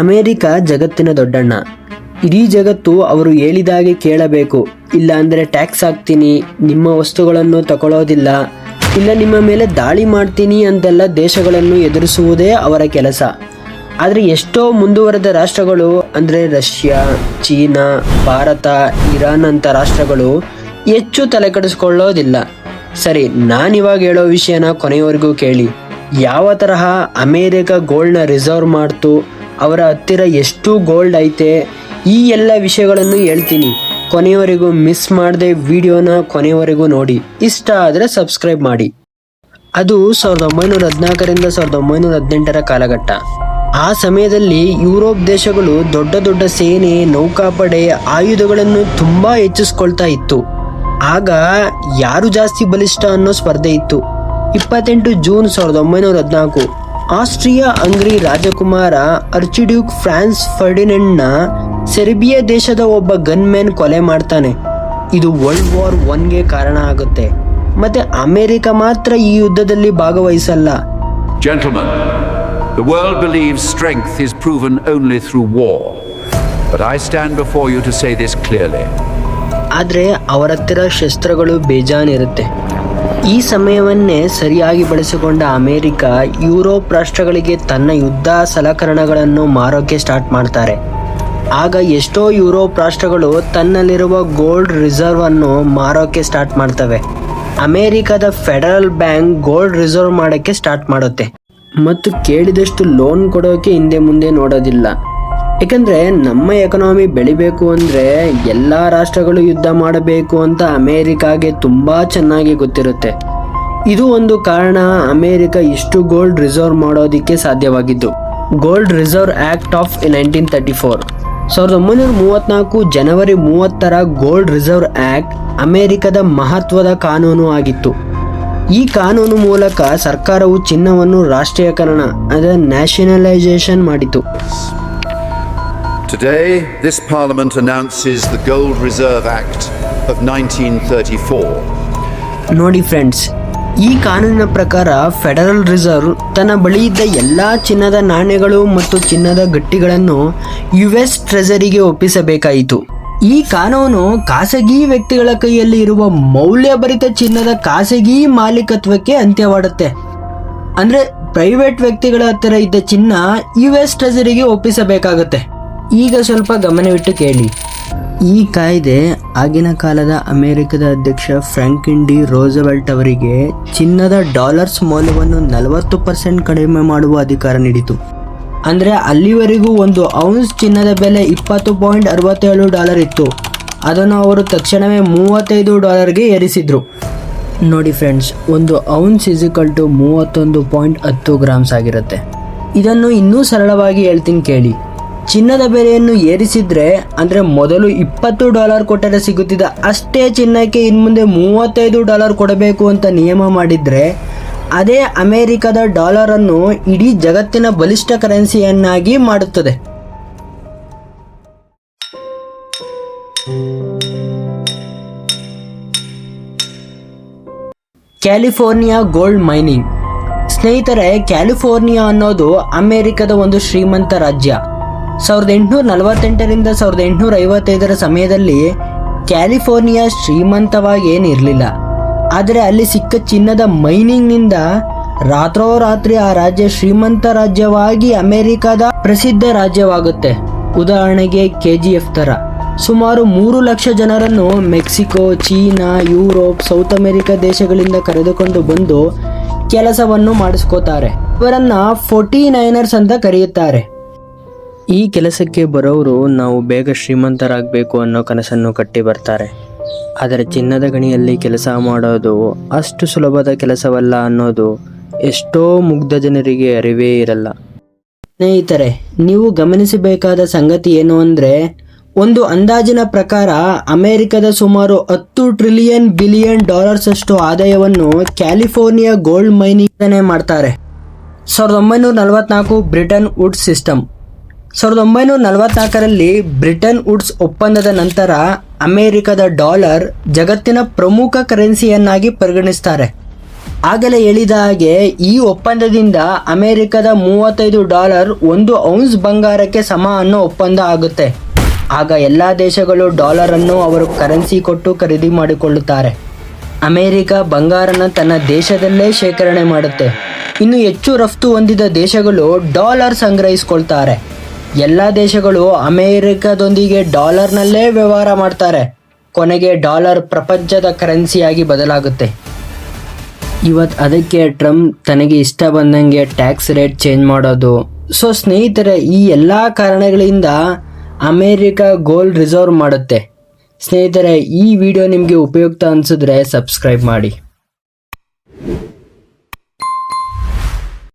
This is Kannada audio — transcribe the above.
ಅಮೇರಿಕ ಜಗತ್ತಿನ ದೊಡ್ಡಣ್ಣ. ಇಡೀ ಜಗತ್ತು ಅವರು ಹೇಳಿದಾಗೆ ಕೇಳಬೇಕು. ಇಲ್ಲ ಅಂದರೆ ಟ್ಯಾಕ್ಸ್ ಹಾಕ್ತೀನಿ, ನಿಮ್ಮ ವಸ್ತುಗಳನ್ನು ತಗೊಳ್ಳೋದಿಲ್ಲ ಇಲ್ಲ ನಿಮ್ಮ ಮೇಲೆ ದಾಳಿ ಮಾಡ್ತೀನಿ ಅಂತೆಲ್ಲ ದೇಶಗಳನ್ನು ಎದುರಿಸುವುದೇ ಅವರ ಕೆಲಸ. ಆದರೆ ಎಷ್ಟೋ ಮುಂದುವರೆದ ರಾಷ್ಟ್ರಗಳು, ಅಂದರೆ ರಷ್ಯಾ, ಚೀನಾ, ಭಾರತ, ಇರಾನ್ ಅಂತ ರಾಷ್ಟ್ರಗಳು ಹೆಚ್ಚು ತಲೆ ಕೆಡಿಸ್ಕೊಳ್ಳೋದಿಲ್ಲ. ಸರಿ ನಾನಿವಾಗ ಹೇಳೋ ವಿಷಯನ ಕೊನೆಯವರೆಗೂ ಕೇಳಿ. ಯಾವ ತರಹ ಅಮೇರಿಕ ಗೋಲ್ಡ್ನ ರಿಸರ್ವ್ ಮಾಡ್ತು ಅವರ ಹತ್ತಿರ ಎಷ್ಟು ಗೋಲ್ಡ್ ಐತೆ. ಈ ಎಲ್ಲ ವಿಷಯಗಳನ್ನು ಹೇಳ್ತೀನಿ. ಕೊನೆಯವರೆಗೂ ಮಿಸ್ ಮಾಡದೆ ವಿಡಿಯೋನ ಕೊನೆಯವರೆಗೂ ನೋಡಿ. ಇಷ್ಟ ಆದರೆ ಸಬ್ಸ್ಕ್ರೈಬ್ ಮಾಡಿ. ಅದು ಸಾವಿರದ ಒಂಬೈನೂರ ಹದಿನಾಲ್ಕರಿಂದ ಸಾವಿರದ ಒಂಬೈನೂರ ಹದಿನೆಂಟರ ಕಾಲಘಟ್ಟ. ಆ ಸಮಯದಲ್ಲಿ ಯುರೋಪ್ ದೇಶಗಳು ದೊಡ್ಡ ದೊಡ್ಡ ಸೇನೆ, ನೌಕಾಪಡೆ, ಆಯುಧಗಳನ್ನು ತುಂಬಾ ಹೆಚ್ಚಿಸ್ಕೊಳ್ತಾ ಇತ್ತು. ಆಗ ಯಾರು ಜಾಸ್ತಿ ಬಲಿಷ್ಠ ಅನ್ನೋ ಸ್ಪರ್ಧೆ ಇತ್ತು. ಇಪ್ಪತ್ತೆಂಟು ಜೂನ್ ಸಾವಿರದ ಒಂಬೈನೂರ ಹದಿನಾಲ್ಕು ಆಸ್ಟ್ರಿಯಾ ಅಂಗ್ರಿ ರಾಜಕುಮಾರ ಅರ್ಚಿಡ್ಯೂಕ್ ಫ್ರಾನ್ಸ್ ಫರ್ಡಿನೆಂಡ್ನ ಸೆರ್ಬಿಯಾ ದೇಶದ ಒಬ್ಬ ಗನ್ಮ್ಯಾನ್ ಕೊಲೆ ಮಾಡ್ತಾನೆ. ಇದು ವರ್ಲ್ಡ್ ವಾರ್ ಒನ್ಗೆ ಕಾರಣ ಆಗುತ್ತೆ. ಮತ್ತೆ ಅಮೆರಿಕ ಮಾತ್ರ ಈ ಯುದ್ಧದಲ್ಲಿ ಭಾಗವಹಿಸಲ್ಲ. Gentlemen, the world believes strength is proven only through war but I stand before you to say this clearly ಆದರೆ ಅವರ ಹತ್ತಿರ ಶಸ್ತ್ರಗಳು ಬೇಜಾನಿರುತ್ತೆ. ಈ ಸಮಯವನ್ನೇ ಸರಿಯಾಗಿ ಬಳಸಿಕೊಂಡ ಅಮೆರಿಕ, ಯುರೋಪ್ ರಾಷ್ಟ್ರಗಳಿಗೆ ತನ್ನ ಯುದ್ಧ ಸಲಕರಣೆಗಳನ್ನು ಮಾರೋಕೆ ಸ್ಟಾರ್ಟ್ ಮಾಡ್ತಾರೆ. ಆಗ ಎಷ್ಟೋ ಯುರೋಪ್ ರಾಷ್ಟ್ರಗಳು ತನ್ನಲ್ಲಿರುವ ಗೋಲ್ಡ್ ರಿಸರ್ವ್ ಅನ್ನು ಮಾರೋಕೆ ಸ್ಟಾರ್ಟ್ ಮಾಡ್ತವೆ. ಅಮೆರಿಕದ ಫೆಡರಲ್ ಬ್ಯಾಂಕ್ ಗೋಲ್ಡ್ ರಿಸರ್ವ್ ಮಾಡೋಕ್ಕೆ ಸ್ಟಾರ್ಟ್ ಮಾಡುತ್ತೆ. ಮತ್ತು ಕೇಳಿದಷ್ಟು ಲೋನ್ ಕೊಡೋಕೆ ಹಿಂದೆ ಮುಂದೆ ನೋಡೋದಿಲ್ಲ. ಯಾಕಂದ್ರೆ ನಮ್ಮ ಎಕನಾಮಿ ಬೆಳಿಬೇಕು ಅಂದ್ರೆ ಎಲ್ಲಾ ರಾಷ್ಟ್ರಗಳು ಯುದ್ಧ ಮಾಡಬೇಕು ಅಂತ ಅಮೇರಿಕಾಗೆ ತುಂಬಾ ಚೆನ್ನಾಗಿ ಗೊತ್ತಿರುತ್ತೆ. ಇದು ಒಂದು ಕಾರಣ ಅಮೇರಿಕ ಇಷ್ಟು ಗೋಲ್ಡ್ ರಿಸರ್ವ್ ಮಾಡೋದಕ್ಕೆ ಸಾಧ್ಯವಾಗಿದ್ದು. Gold reserve act of nineteen thirty four ಸಾವಿರದ ಒಂಬೈನೂರ ಮೂವತ್ನಾಲ್ಕು ಜನವರಿ ಮೂವತ್ತರ ಗೋಲ್ಡ್ ರಿಸರ್ವ್ ಆಕ್ಟ್ ಅಮೇರಿಕದ ಮಹತ್ವದ ಕಾನೂನು ಆಗಿತ್ತು. ಈ ಕಾನೂನು ಮೂಲಕ ಸರ್ಕಾರವು ಚಿನ್ನವನ್ನು ರಾಷ್ಟ್ರೀಯಕರಣ ಅಂದರೆ ನ್ಯಾಷನಲೈಸೇಷನ್ ಮಾಡಿತು Today, this Parliament announces the Gold Reserve Act of 1934. ನೋಡಿ ಫ್ರೆಂಡ್ಸ್ ಈ ಕಾನೂನಿನ ಪ್ರಕಾರ ಫೆಡರಲ್ ರಿಸರ್ವ್ ತನ್ನ ಬಳಿ ಇದ್ದ ಎಲ್ಲ ಚಿನ್ನದ ನಾಣ್ಯಗಳು ಮತ್ತು ಚಿನ್ನದ ಗಟ್ಟಿಗಳನ್ನು ಯು ಎಸ್ ಟ್ರೆಜರಿಗೆ ಒಪ್ಪಿಸಬೇಕಾಯಿತು. ಈ ಕಾನೂನು ಖಾಸಗಿ ವ್ಯಕ್ತಿಗಳ ಕೈಯಲ್ಲಿ ಇರುವ ಮೌಲ್ಯಭರಿತ ಚಿನ್ನದ ಖಾಸಗಿ ಮಾಲೀಕತ್ವಕ್ಕೆ ಅಂತ್ಯವಾಡುತ್ತೆ. ಅಂದ್ರೆ ಪ್ರೈವೇಟ್ ವ್ಯಕ್ತಿಗಳ ಹತ್ತಿರ ಇದ್ದ ಚಿನ್ನ ಯು ಎಸ್ ಟ್ರೆಜರಿಗೆ ಒಪ್ಪಿಸಬೇಕಾಗುತ್ತೆ. ಈಗ ಸ್ವಲ್ಪ ಗಮನವಿಟ್ಟು ಕೇಳಿ. ಈ ಕಾಯ್ದೆ ಆಗಿನ ಕಾಲದ ಅಮೆರಿಕದ ಅಧ್ಯಕ್ಷ ಫ್ರಾಂಕಿನ್ ಡಿ ರೋಸವೆಲ್ಟ್ ಅವರಿಗೆ ಚಿನ್ನದ ಡಾಲರ್ಸ್ ಮೌಲ್ಯವನ್ನು ನಲವತ್ತು ಪರ್ಸೆಂಟ್ ಕಡಿಮೆ ಮಾಡುವ ಅಧಿಕಾರ ನೀಡಿತು. ಅಂದರೆ ಅಲ್ಲಿವರೆಗೂ ಒಂದು ಔನ್ಸ್ ಚಿನ್ನದ ಬೆಲೆ ಇಪ್ಪತ್ತು ಪಾಯಿಂಟ್ ಅರವತ್ತೇಳು ಡಾಲರ್ ಇತ್ತು. ಅದನ್ನು ಅವರು ತಕ್ಷಣವೇ ಮೂವತ್ತೈದು ಡಾಲರ್ಗೆ ಏರಿಸಿದ್ರು. ನೋಡಿ ಫ್ರೆಂಡ್ಸ್ ಒಂದು ಔನ್ಸ್ ಇಸಿಕಲ್ ಟು ಮೂವತ್ತೊಂದು ಪಾಯಿಂಟ್ ಹತ್ತು ಗ್ರಾಮ್ಸ್ ಆಗಿರುತ್ತೆ. ಇದನ್ನು ಇನ್ನೂ ಸರಳವಾಗಿ ಹೇಳ್ತೀನಿ ಕೇಳಿ. ಚಿನ್ನದ ಬೆಲೆಯನ್ನು ಏರಿಸಿದ್ರೆ ಅಂದರೆ ಮೊದಲು ಇಪ್ಪತ್ತು ಡಾಲರ್ ಕೊಟ್ಟರೆ ಸಿಗುತ್ತಿದ್ದ ಅಷ್ಟೇ ಚಿನ್ನಕ್ಕೆ ಇನ್ಮುಂದೆ ಮೂವತ್ತೈದು ಡಾಲರ್ ಕೊಡಬೇಕು ಅಂತ ನಿಯಮ ಮಾಡಿದ್ರೆ ಅದೇ ಅಮೆರಿಕದ ಡಾಲರನ್ನು ಇಡೀ ಜಗತ್ತಿನ ಬಲಿಷ್ಠ ಕರೆನ್ಸಿಯನ್ನಾಗಿ ಮಾಡುತ್ತದೆ. California gold mining. ಸ್ನೇಹಿತರೆ, ಕ್ಯಾಲಿಫೋರ್ನಿಯಾ ಅನ್ನೋದು ಅಮೆರಿಕದ ಒಂದು ಶ್ರೀಮಂತ ರಾಜ್ಯ. ಸಾವಿರದ ಎಂಟುನೂರ ನಲವತ್ತೆಂಟರಿಂದ ಸಾವಿರದ ಎಂಟುನೂರ ಐವತ್ತೈದರ ಸಮಯದಲ್ಲಿ ಕ್ಯಾಲಿಫೋರ್ನಿಯಾ ಶ್ರೀಮಂತವಾಗಿ ಏನಿರಲಿಲ್ಲ. ಆದರೆ ಅಲ್ಲಿ ಸಿಕ್ಕ ಚಿನ್ನದ ಮೈನಿಂಗ್ನಿಂದ ರಾತ್ರೋರಾತ್ರಿ ಆ ರಾಜ್ಯ ಶ್ರೀಮಂತ ರಾಜ್ಯವಾಗಿ ಅಮೆರಿಕದ ಪ್ರಸಿದ್ಧ ರಾಜ್ಯವಾಗುತ್ತೆ. ಉದಾಹರಣೆಗೆ ಕೆ ಜಿ ಎಫ್ ಥರ. ಸುಮಾರು ಮೂರು ಲಕ್ಷ ಜನರನ್ನು Mexico, China, Europe, South America ದೇಶಗಳಿಂದ ಕರೆದುಕೊಂಡು ಬಂದು ಕೆಲಸವನ್ನು ಮಾಡಿಸ್ಕೋತಾರೆ. ಇವರನ್ನ ಫೋರ್ಟಿ ನೈನರ್ಸ್ ಅಂತ ಕರೆಯುತ್ತಾರೆ. ಈ ಕೆಲಸಕ್ಕೆ ಬರೋರು ನಾವು ಬೇಗ ಶ್ರೀಮಂತರಾಗಬೇಕು ಅನ್ನೋ ಕನಸನ್ನು ಕಟ್ಟಿ ಬರ್ತಾರೆ. ಆದರೆ ಚಿನ್ನದ ಗಣಿಯಲ್ಲಿ ಕೆಲಸ ಮಾಡೋದು ಅಷ್ಟು ಸುಲಭದ ಕೆಲಸವಲ್ಲ ಅನ್ನೋದು ಎಷ್ಟೋ ಮುಗ್ಧ ಜನರಿಗೆ ಅರಿವೇ ಇರಲ್ಲ. ಸ್ನೇಹಿತರೆ, ನೀವು ಗಮನಿಸಬೇಕಾದ ಸಂಗತಿ ಏನು ಅಂದರೆ, ಒಂದು ಅಂದಾಜಿನ ಪ್ರಕಾರ ಅಮೆರಿಕದ ಸುಮಾರು ಹತ್ತು ಟ್ರಿಲಿಯನ್ ಬಿಲಿಯನ್ ಡಾಲರ್ಸ್ ಅಷ್ಟು ಆದಾಯವನ್ನು ಕ್ಯಾಲಿಫೋರ್ನಿಯಾ ಗೋಲ್ಡ್ ಮೈನಿಂಗ್ ಮಾಡ್ತಾರೆ. ಸಾವಿರದ ಒಂಬೈನೂರ ನಲವತ್ನಾಲ್ಕು ಬ್ರಿಟನ್ ವುಡ್ ಸಿಸ್ಟಮ್. ಸಾವಿರದ ಒಂಬೈನೂರ ನಲವತ್ನಾಲ್ಕರಲ್ಲಿ ಬ್ರಿಟನ್ ವುಡ್ಸ್ ಒಪ್ಪಂದದ ನಂತರ ಅಮೆರಿಕದ ಡಾಲರ್ ಜಗತ್ತಿನ ಪ್ರಮುಖ ಕರೆನ್ಸಿಯನ್ನಾಗಿ ಪರಿಗಣಿಸ್ತಾರೆ. ಆಗಲೇ ಹೇಳಿದ ಹಾಗೆ, ಈ ಒಪ್ಪಂದದಿಂದ ಅಮೆರಿಕದ ಮೂವತ್ತೈದು ಡಾಲರ್ ಒಂದು ಔನ್ಸ್ ಬಂಗಾರಕ್ಕೆ ಸಮ ಅನ್ನೋ ಒಪ್ಪಂದ ಆಗುತ್ತೆ. ಆಗ ಎಲ್ಲ ದೇಶಗಳು ಡಾಲರ್ ಅನ್ನು ಅವರು ಕರೆನ್ಸಿ ಕೊಟ್ಟು ಖರೀದಿ ಮಾಡಿಕೊಳ್ಳುತ್ತಾರೆ. ಅಮೆರಿಕ ಬಂಗಾರನ ತನ್ನ ದೇಶದಲ್ಲೇ ಶೇಖರಣೆ ಮಾಡುತ್ತೆ. ಇನ್ನು ಹೆಚ್ಚು ರಫ್ತು ಹೊಂದಿದ ದೇಶಗಳು ಡಾಲರ್ ಸಂಗ್ರಹಿಸ್ಕೊಳ್ತಾರೆ. ಎಲ್ಲ ದೇಶಗಳು ಅಮೆರಿಕದೊಂದಿಗೆ ಡಾಲರ್ನಲ್ಲೇ ವ್ಯವಹಾರ ಮಾಡ್ತಾರೆ. ಕೊನೆಗೆ ಡಾಲರ್ ಪ್ರಪಂಚದ ಕರೆನ್ಸಿಯಾಗಿ ಬದಲಾಗುತ್ತೆ. ಇವತ್ತು ಅದಕ್ಕೆ ಟ್ರಂಪ್ ತನಗೆ ಇಷ್ಟ ಬಂದಂಗೆ ಟ್ಯಾಕ್ಸ್ ರೇಟ್ ಚೇಂಜ್ ಮಾಡೋದು. ಸೊ ಸ್ನೇಹಿತರೆ, ಈ ಎಲ್ಲ ಕಾರಣಗಳಿಂದ ಅಮೇರಿಕ ಗೋಲ್ಡ್ ರಿಸರ್ವ್ ಮಾಡುತ್ತೆ. ಸ್ನೇಹಿತರೆ, ಈ ವಿಡಿಯೋ ನಿಮಗೆ ಉಪಯುಕ್ತ ಅನಿಸಿದ್ರೆ ಸಬ್ಸ್ಕ್ರೈಬ್ ಮಾಡಿ.